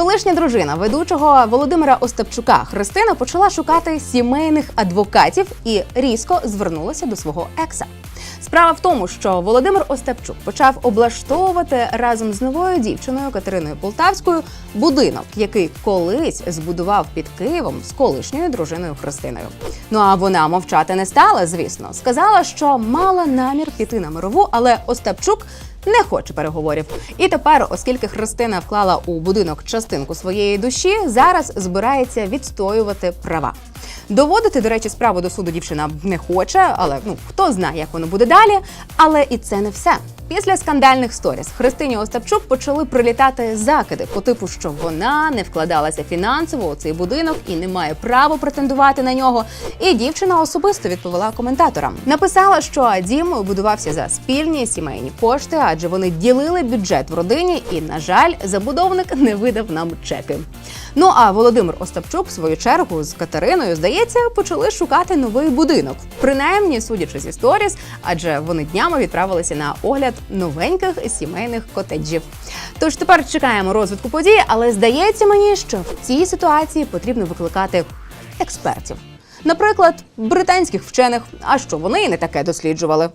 Колишня дружина ведучого Володимира Остапчука Христина почала шукати сімейних адвокатів і різко звернулася до свого екса. Справа в тому, що Володимир Остапчук почав облаштовувати разом з новою дівчиною Катериною Полтавською будинок, який колись збудував під Києвом з колишньою дружиною Христиною. Ну а вона мовчати не стала, звісно. Сказала, що мала намір піти на мирову, але Остапчук не хоче переговорів. І тепер, оскільки Христина вклала у будинок частинку своєї душі, зараз збирається відстоювати права. Доводити, до речі, справу до суду дівчина не хоче, але ну хто знає, як воно буде далі. Але і це не все. Після скандальних сторіс Христині Остапчук почали прилітати закиди по типу, що вона не вкладалася фінансово у цей будинок і не має права претендувати на нього. І дівчина особисто відповіла коментаторам. Написала, що дім будувався за спільні сімейні кошти, адже вони ділили бюджет в родині, і, на жаль, забудовник не видав нам чеки. Ну а Володимир Остапчук, в свою чергу, з Катериною, здається, почали шукати новий будинок. Принаймні, судячи зі сторіс, адже вони днями відправилися на огляд новеньких сімейних котеджів. Тож тепер чекаємо розвитку подій, але здається мені, що в цій ситуації потрібно викликати експертів. Наприклад, британських вчених, а що вони не таке досліджували.